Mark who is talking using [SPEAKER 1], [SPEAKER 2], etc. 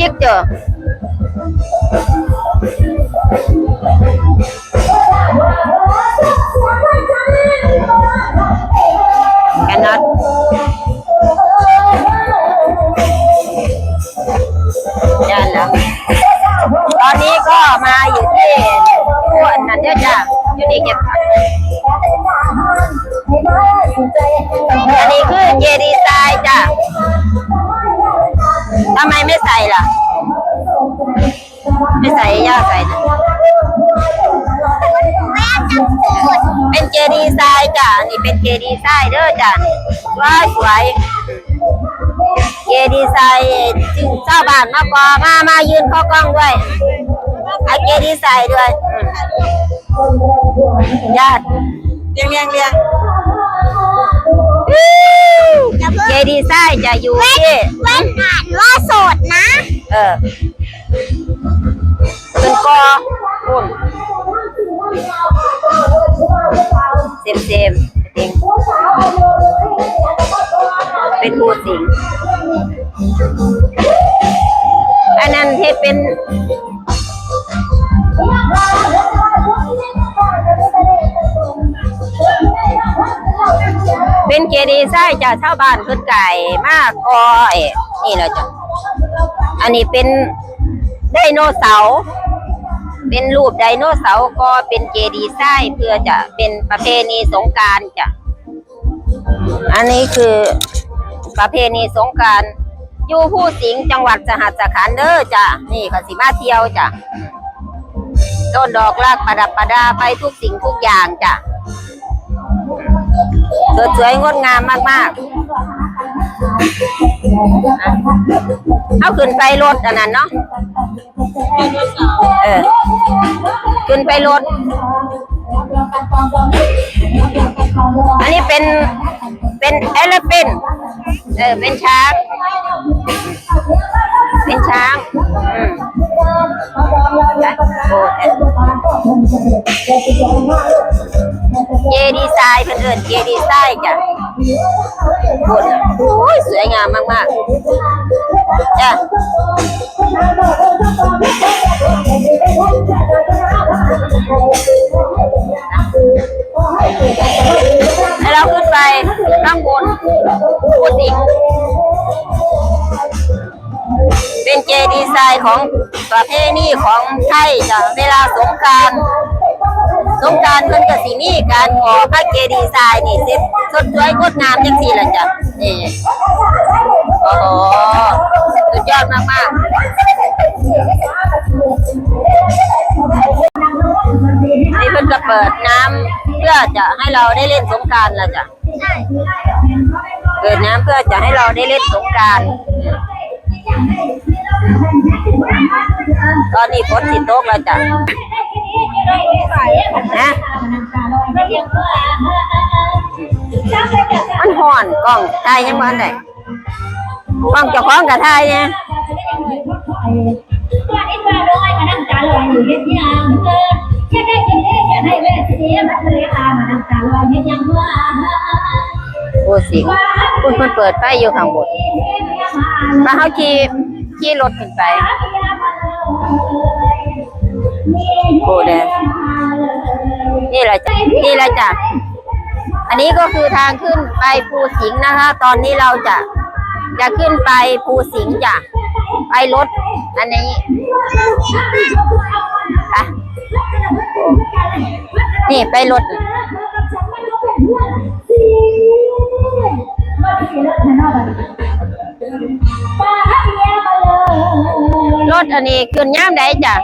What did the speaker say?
[SPEAKER 1] ริกเจอแคนนอทยันแล้วตอนนี้ก็มาอยู่ที่อ้วนนั่นเด้อจ้ะอยู่นี่เก็บผักอันนี้คือเจดี ย่าใส่นะเป็นเจดีไซน์จ้ะนี่เป็นเจดีไซน์เด้อจ้ะสวยสวยเจดีไซน์จึงเจ้าบ้านมาปอมามายืนเข้อกล้องด้วยเอาเจดีไซน์ด้วยอืมญาติเรียงเรียงเรียงเจดีไซน์จะอยู่ที่
[SPEAKER 2] เว้นอ่านว่าโสดนะ
[SPEAKER 1] เออเอุ่นเซมเซมเองเป็นผู้สิงอันนั้นที่เป็นเป็นเจดีย์ไส้จากชาวบ้านขึ้นไก่มากก้อย นี่แหละจ้ะอันนี้เป็นไดโนเสาร์ เป็นรูปไดโนเสาร์ก็เป็นเจดีย์ไส้เพื่อจะเป็นประเพณีสงกรารจ้ะอันนี้คือประเพณีสงกรารอยู่ผู้สิงห์จังหวัดสหัสขันธ์เด้อจ้ะนี่เขาสิมาเที่ยวจ้ะต้นดอกลากประดับประดาไปทุกสิ่งทุกอย่างจ้ะสวยๆงดงามมากๆ เอาขึ้นไปรถอันนั้นเนาะเออขึ้นไปรถ อันนี้เป็นเป็นเอลเป็นเออเป็นช้าง เป็นช้างอืมโอ้เจดีไซน์เพื่อนเอินเจดีไซน์จ้ะ โอ้ยสวยงามมากๆจ้ะให้เราขึ้นไปข้างบนพูดอีกเป็นเจดีไซน์ของประเพณีของไทยจ้ะเวลาสงการ สงกรารเพิ่นก็สิมีการขอพระเจดีไซน์นี่สิสดสวยงดงามจังซี่ล่ะจ้ะนี่โอ้โหสุดยอดมากๆนี่เพิ่นก็เปิดน้ำเพื่อจะให้เราได้เล่นสงกรารล่ะจ้ะเปิดน้ำเพื่อจะให้เราได้เล่นสงกราร ตอนนี้ฝนสิตกแล้วจ้ะ นะมันห่อนกล้องถ่ายยังมันได้กล้องเจ้าของกับถ่ายเนี่ยโอ้สิคุณมันเปิดไฟอยู่ข้างบนมาเขาขี่ขี่รถขึ้นไป โบแดงนี่แหละจ้ะนี่แหละจ้ะอันนี้ก็คือทางขึ้นไปภูสิงห์นะคะ ตอนนี้เราจะจะขึ้นไปภูสิงห์จ้ะไปรถอันนี้อะนี่ไปรถ ถอันนี้ขึ้นย่ามใดจ้ะ